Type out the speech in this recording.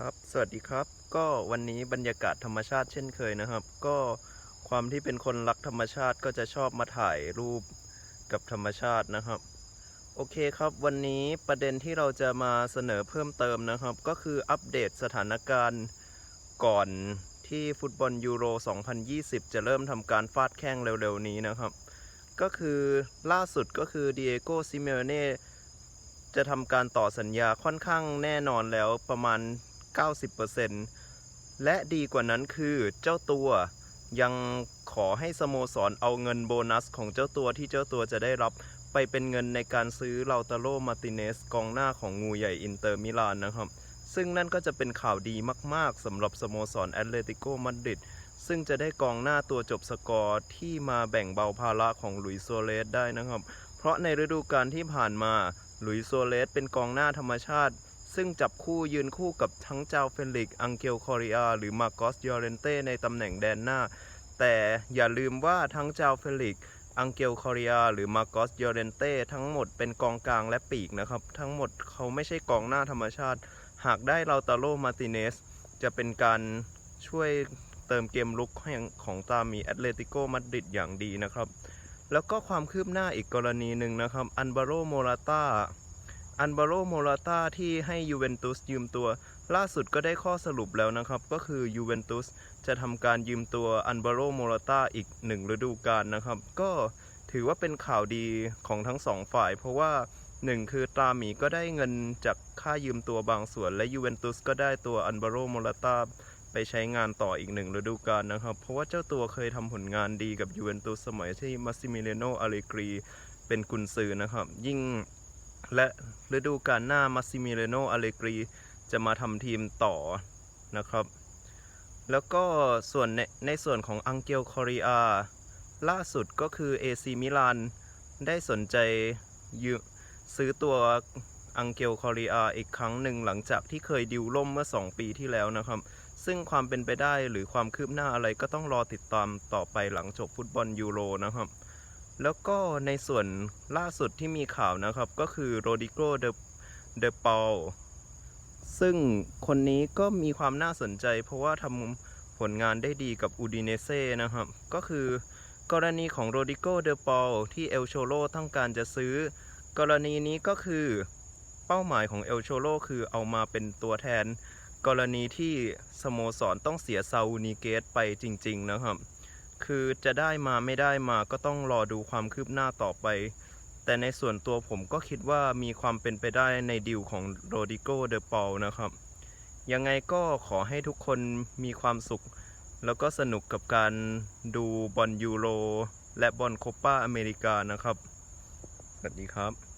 ครับ สวัสดีครับ ก็วันนี้บรรยากาศธรรมชาติเช่นเคยนะครับ ก็ความที่เป็นคนรักธรรมชาติก็จะชอบมาถ่ายรูปกับธรรมชาตินะครับ โอเคครับ วันนี้ประเด็นที่เราจะมาเสนอเพิ่มเติมนะครับ ก็คืออัปเดตสถานการณ์ก่อนที่ฟุตบอลยูโร 2020 จะเริ่มทำการฟาดแข้งเร็วๆ นี้นะครับ ก็คือล่าสุดก็คือดิเอโกซิเมเน่จะทำการต่อสัญญาค่อนข้างแน่นอนแล้วประมาณ 90%และดีกว่านั้นคือเจ้าตัวยังขอให้สโมสรเอาเงินโบนัสของเจ้าตัวที่เจ้าตัวจะได้รับไปเป็นเงินในการซื้อเลาตาโรมาร์ติเนสกองหน้าของงูใหญ่อินเตอร์มิลานนะครับ ซึ่งนั่นก็จะเป็นข่าวดีมาก ๆสำหรับสโมสรแอตเลติโกมาดริดซึ่งจะได้กองหน้าตัวจบสกอร์ที่มาแบ่งเบาภาระของหลุยส์โซเลสได้นะครับ เพราะในฤดูกาลที่ผ่านมาหลุยส์โซเลสเป็นกองหน้าธรรมชาติ ซึ่งจับคู่ยืนคู่กับทั้งเจ้าเฟลิก อังเกลคอริอาหรือมาโกสยอเรนเต้ในตำแหน่งแดนหน้า แต่อย่าลืมว่าทั้งเจ้าเฟลิก อังเกลคอริอาหรือมาโกสยอเรนเต้ทั้งหมดเป็นกองกลางและปีกนะครับ ทั้งหมดเขาไม่ใช่กองหน้าธรรมชาติ หากได้เราตาโลมาร์ติเนสจะเป็นการช่วยเติมเกมลุกของตามีแอตเลติโกมาดริดอย่างดีนะครับ แล้วก็ความคืบหน้าอีกกรณีหนึ่งนะครับ อันบาโรโมราตา อันบาโรโมราตาที่ให้ยูเวนตุสยืมตัว ล่าสุดก็ได้ข้อสรุปแล้วนะครับ ก็คือยูเวนตุสจะทำการยืมตัวอันบาโรโมราตาอีกหนึ่งฤดูกาลนะครับ ก็ถือว่าเป็นข่าวดีของทั้งสองฝ่าย เพราะว่าหนึ่งคือตราหมีก็ได้เงินจากค่ายืมตัวบางส่วน และยูเวนตุสก็ได้ตัวอันบาโรโมราตาไปใช้งานต่ออีกหนึ่งฤดูกาลนะครับ เพราะว่าเจ้าตัวเคยทำผลงานดีกับยูเวนตุสสมัยที่มาซิมิเลโนอาเลกรีเป็นกุนซือนะครับ ยิ่ง และฤดูกาลหน้ามาซิมิเลโนอาเลกรีจะมาทำทีมต่อนะครับ แล้วก็ส่วนในในส่วนของอังเกลคอริอาล่าสุดก็คือ AC มิลานได้สนใจซื้อตัวอังเกลคอริอาอีกครั้งหนึ่งหลังจากที่เคยดิวล่มเมื่อ 2 ปีที่แล้วนะครับ ซึ่งความเป็นไปได้หรือความคืบหน้าอะไรก็ต้องรอติดตามต่อไปหลังจบฟุตบอลยูโรนะครับ แล้วก็ในส่วนล่าสุดที่มีข่าวนะครับ ก็คือโรดิโกเดเดเปาซึ่งคนนี้ก็มีความน่าสนใจ เพราะว่าทำผลงานได้ดีกับอูดิเนเซ่นะครับ ก็คือกรณีของโรดิโกเดเปาที่เอลโชโลต้องการจะซื้อ กรณีนี้ก็คือเป้าหมายของเอลโชโลคือเอามาเป็นตัวแทน กรณีที่สโมสรต้องเสียซาอูนิเกตไปจริง ๆ นะครับ คือจะได้มาไม่ได้มาก็ต้องรอดูความคืบหน้าต่อไป แต่ในส่วนตัวผมก็คิดว่ามีความเป็นไปได้ในดิวของโรดิโกเดอปอลนะครับ ยังไงก็ขอให้ทุกคนมีความสุข แล้วก็สนุกกับการดูบอลยูโรและบอลโคปาอเมริกานะครับ สวัสดีครับ